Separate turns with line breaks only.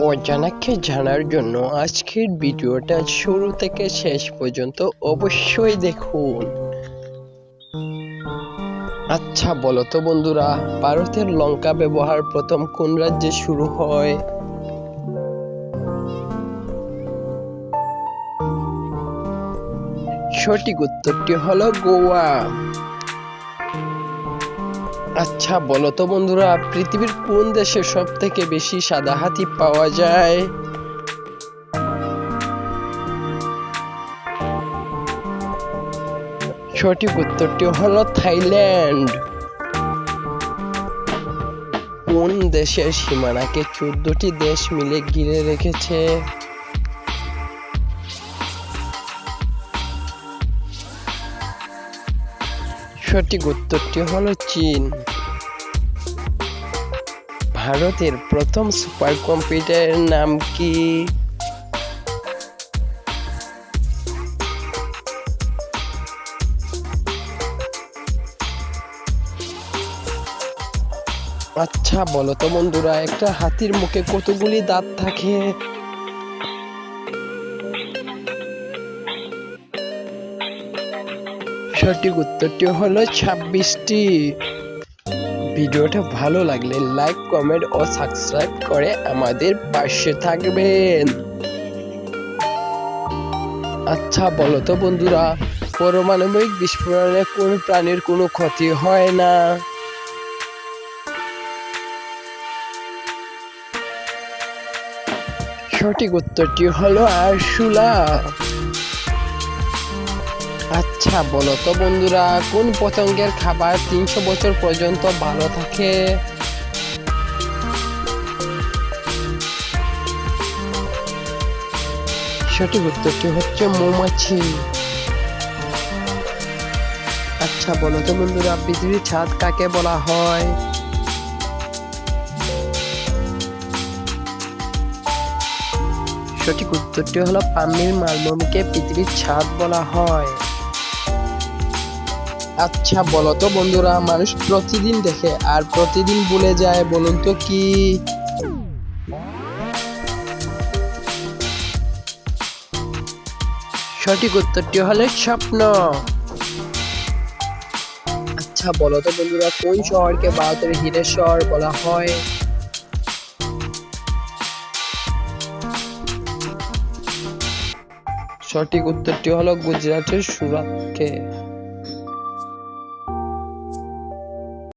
অজানাকে জানার জন্য আজকের ভিডিওটা শুরু থেকে শেষ পর্যন্ত অবশ্যই দেখুন। আচ্ছা বলো তো বন্ধুরা, ভারতের লঙ্কা ব্যবহার প্রথম কোন রাজ্যে শুরু হয়? সঠিক উত্তরটি হলো গোয়া। আচ্ছা বলো তো বন্ধুরা, পৃথিবীর কোন দেশে সব থেকে বেশি সাদা হাতি পাওয়া যায়? সঠিক উত্তরটি হলো থাইল্যান্ড। কোন দেশের সীমানাকে চোদ্দটি দেশ মিলে ঘিরে রেখেছে? সঠিক উত্তরটি হলো চীন। ভারতের প্রথম সুপার কম্পিউটারের নাম কি? আচ্ছা বলো তো বন্ধুরা, একটা হাতির মুখে কতগুলি দাঁত থাকে? সঠিক উত্তরটি হলো ছাব্বিশটি। ভিডিওটা ভালো লাগলে লাইক, কমেন্ট ও সাবস্ক্রাইব করে আমাদের পাশে থাকবেন। আচ্ছা বলো তো বন্ধুরা, পারমাণবিক বিস্ফোরণে কোন প্রাণীর কোনো ক্ষতি হয় না? সঠিক উত্তরটি হলো আরশুলা। আচ্ছা বলো তো বন্ধুরা, কোন পতঙ্গের খাবার তিনশো বছর পর্যন্ত ভালো থাকে? সঠিক উত্তরটি হচ্ছে মৌমাছি। আচ্ছা বলো তো বন্ধুরা, পৃথিবীর ছাদ কাকে বলা হয়? সঠিক উত্তরটি হলো পানির মালভূমিকে পৃথিবীর ছাদ বলা হয়। আচ্ছা বলো তো বন্ধুরা, মানুষ প্রতিদিন দেখে আর প্রতিদিন ভুলে যায়, বলুন তো কি? সঠিক উত্তরটি হলে স্বপ্ন। আচ্ছা বলো তো বন্ধুরা, কোন শহরকে ভারতের হীরের শহর বলা হয়? সঠিক উত্তরটি হলো গুজরাটের সুরাতকে